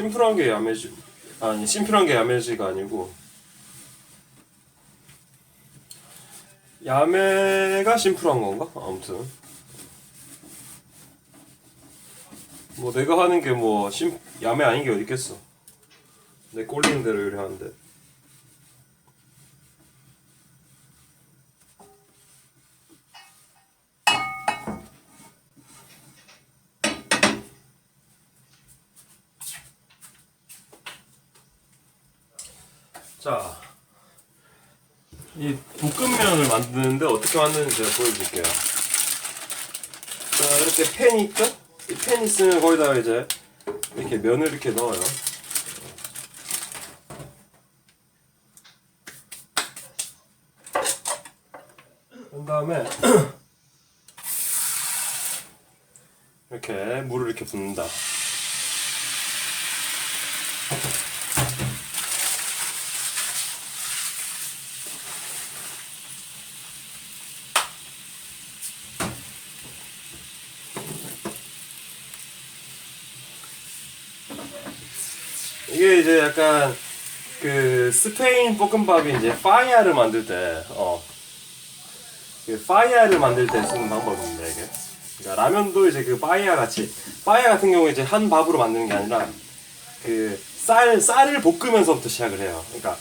음, 심플한 게 야매지. 아니, 심플한 게 야매지가 아니고. 야매가 심플한 건가? 아무튼. 뭐 내가 하는 게 뭐 심 야매 아닌 게 어디 있겠어. 내 꼴리는 대로 요리하는데. 자, 이 볶음면을 만드는데 어떻게 만드는지 제가 보여드릴게요. 자, 이렇게 팬이 있죠? 이팬 있으면 거기다가 이제 이렇게 면을 이렇게 넣어요. 그런 다음에 이렇게 물을 이렇게 붓는다. 이게 이제 약간 그 스페인 볶음밥이 이제 파이아를 만들 때, 어, 그 파이아를 만들 때 쓰는 방법입니다 이게. 그러니까 라면도 이제 그 파이아 같이, 파이아 같은 경우에 이제 한 밥으로 만드는 게 아니라 그 쌀, 쌀을 볶으면서부터 시작을 해요. 그러니까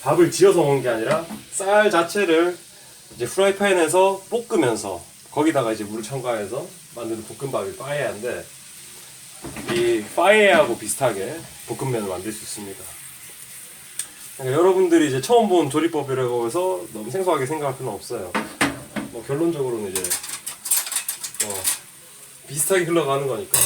밥을 지어서 먹는 게 아니라 쌀 자체를 이제 프라이팬에서 볶으면서 거기다가 이제 물을 첨가해서 만드는 볶음밥이 파이아인데 이 파이에하고 비슷하게 볶음면을 만들 수 있습니다. 그러니까 여러분들이 이제 처음 본 조리법이라고 해서 너무 생소하게 생각할 필요는 없어요. 뭐 결론적으로는 이제 어, 비슷하게 흘러가는 거니까.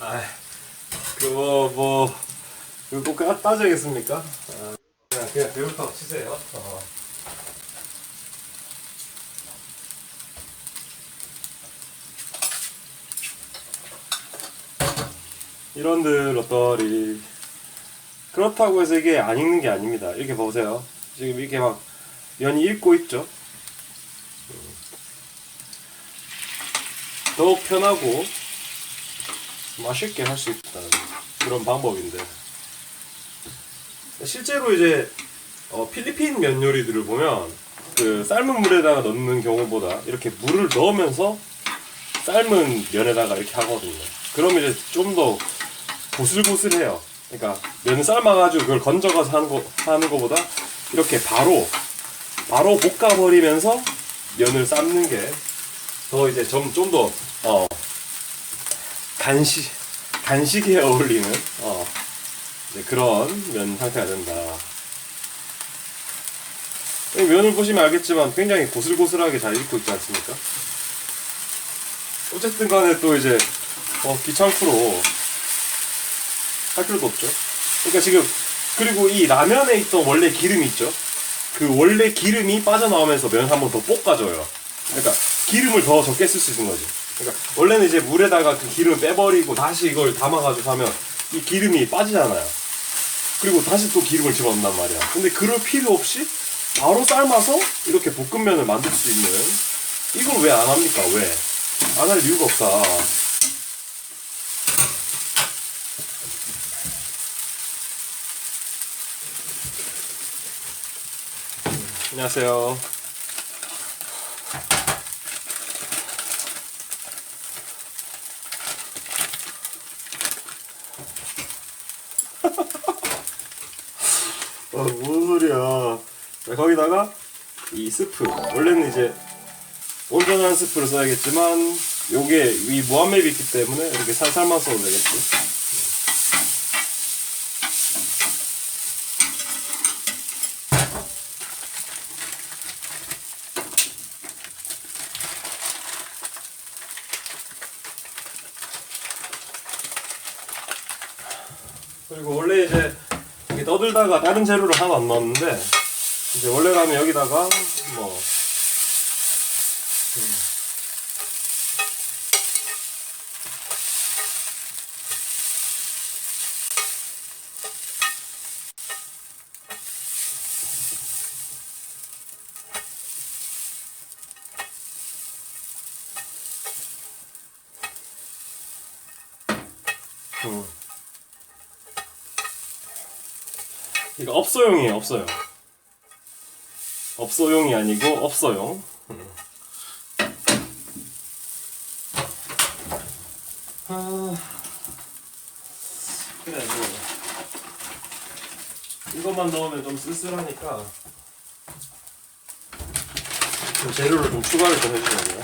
아, 그거 뭐 이거 꼭 따- 따져야겠습니까? 아, 그냥 그냥 배울타고 치세요. 어. 이런들 어떠리 그렇다고 해서 이게 안 익는 게 아닙니다. 이렇게 보세요. 지금 이렇게 막 면이 익고 있죠. 더욱 편하고 맛있게 할 수 있다는 그런 방법인데 실제로 이제 어, 필리핀 면 요리들을 보면 그 삶은 물에다가 넣는 경우보다 이렇게 물을 넣으면서 삶은 면에다가 이렇게 하거든요. 그러면 이제 좀더 보슬보슬해요. 그러니까 면을 삶아가지고 그걸 건져가서 하는 거 하는 거보다 이렇게 바로 바로 볶아버리면서 면을 삶는 게 더 이제 좀 좀더 어, 간식 간식에 어울리는 어, 이제 그런 면 상태가 된다. 이 면을 보시면 알겠지만 굉장히 고슬고슬하게 잘 익고 있지 않습니까? 어쨌든 간에 또 이제 어, 귀찮고로 할 필요도 없죠. 그러니까 지금 그리고 이 라면에 있던 원래 기름이 있죠. 그 원래 기름이 빠져나오면서 면 한 번 더 볶아줘요. 그러니까 기름을 더 적게 쓸 수 있는 거지. 그러니까 원래는 이제 물에다가 그 기름을 빼버리고 다시 이걸 담아가지고 하면 이 기름이 빠지잖아요. 그리고 다시 또 기름을 집어넣는단 말이야. 근데 그럴 필요 없이 바로 삶아서 이렇게 볶음면을 만들 수 있는 이걸 왜 안 합니까? 왜? 안 할 이유가 없다. 안녕하세요. 네, 거기다가 이 스프. 원래는 이제 온전한 스프를 써야겠지만 요게 위 무한맵이 있기 때문에 이렇게 살살만 써도 되겠지. 그리고 원래 이제 이게 떠들다가 다른 재료를 하나 안 넣었는데 이제 원래 라면 여기다가 뭐 음. 음. 이거 업소용이에요, 업소용. 업소용이 아니고 업소용. 음. 아, 그래, 뭐. 이것만 넣으면 좀 쓸쓸하니까. 좀 재료를 좀 추가를 좀 해주면 돼요.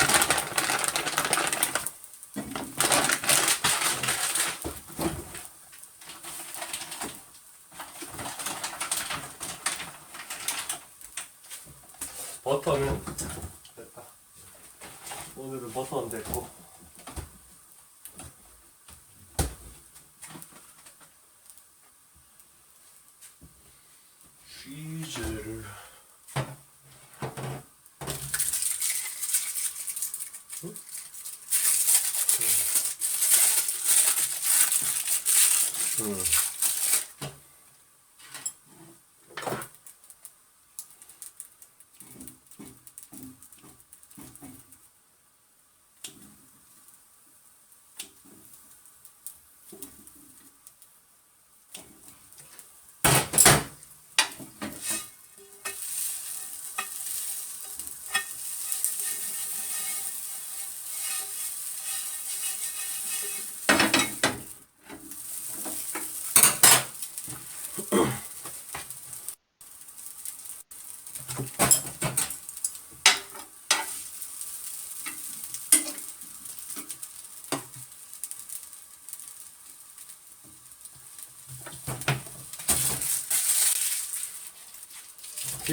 버터는 됐다. 오늘은 버터는 됐고. 치즈를 응? 음.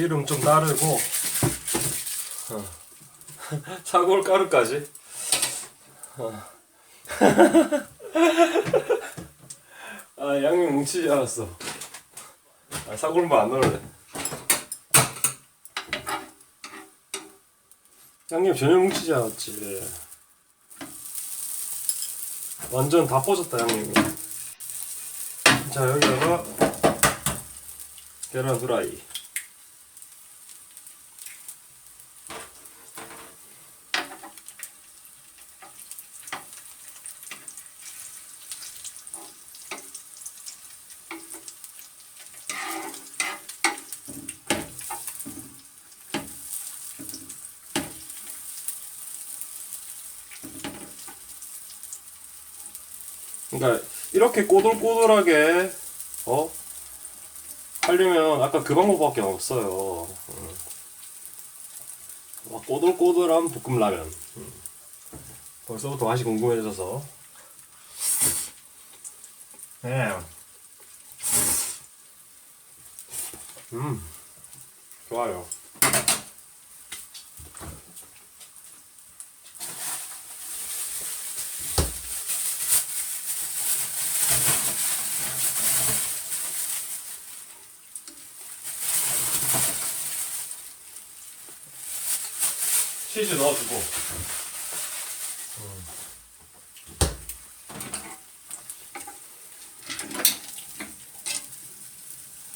기름 좀 나르고 어. 사골 가루까지. 어. 아 양념 뭉치지 않았어. 아, 사골만 안 넣을래. 양념 전혀 뭉치지 않았지. 완전 다 퍼졌다 양념이. 자 여기다가 계란 후라이 그러니까 이렇게 꼬들꼬들하게 어 하려면 아까 그 방법밖에 없어요. 음. 와, 꼬들꼬들한 볶음 라면. 음. 벌써부터 맛이 궁금해져서. 네. 음, 좋아요. 넣어주고.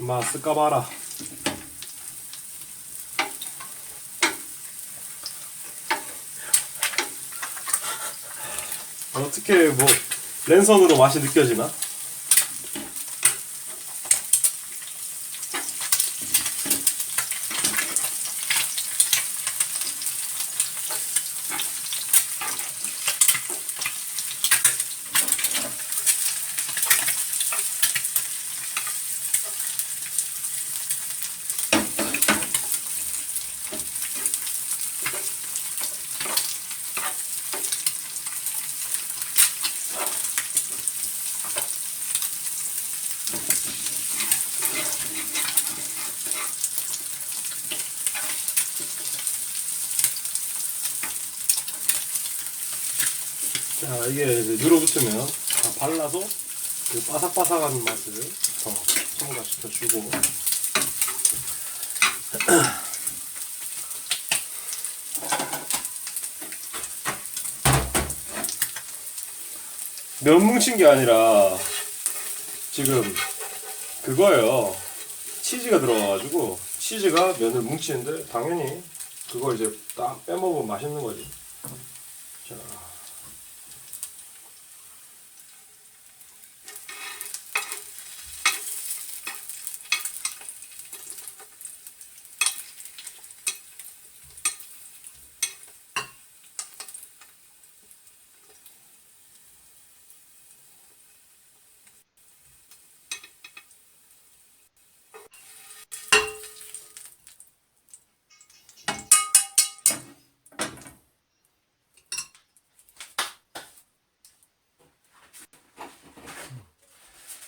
맛 쓸까 봐라. 어떻게 뭐 랜선으로 맛이 느껴지나? 자 이게 이제 눌어붙으면 다 발라서 그 바삭바삭한 맛을 더 첨가시켜주고 면 뭉친 게 아니라 지금 그거예요. 치즈가 들어가가지고 치즈가 면을 뭉치는데 당연히 그걸 이제 딱 빼먹으면 맛있는 거지.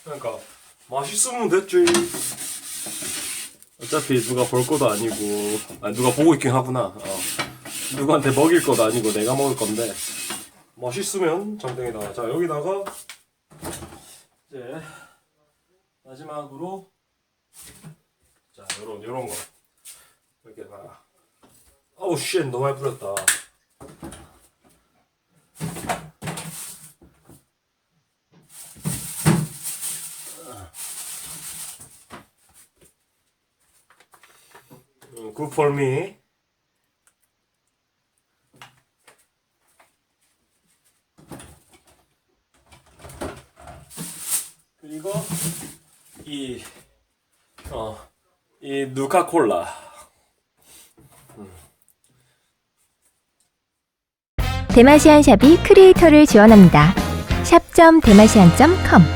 그러니까 맛있으면 됐지. 어차피 누가 볼 것도 아니고, 아 누가 보고 있긴 하구나. 어. 누구한테 먹일 것도 아니고 내가 먹을 건데 맛있으면 정땡이다. 자 여기다가 이제 마지막으로 자 요런 요런 거 이렇게 봐. 어우 쉣 너무 많이 뿌렸다. 음, Good for me. 그리고 이 어, 이 누카 콜라. 대마시안 샵이 크리에이터를 지원합니다. 샵.대마시안.com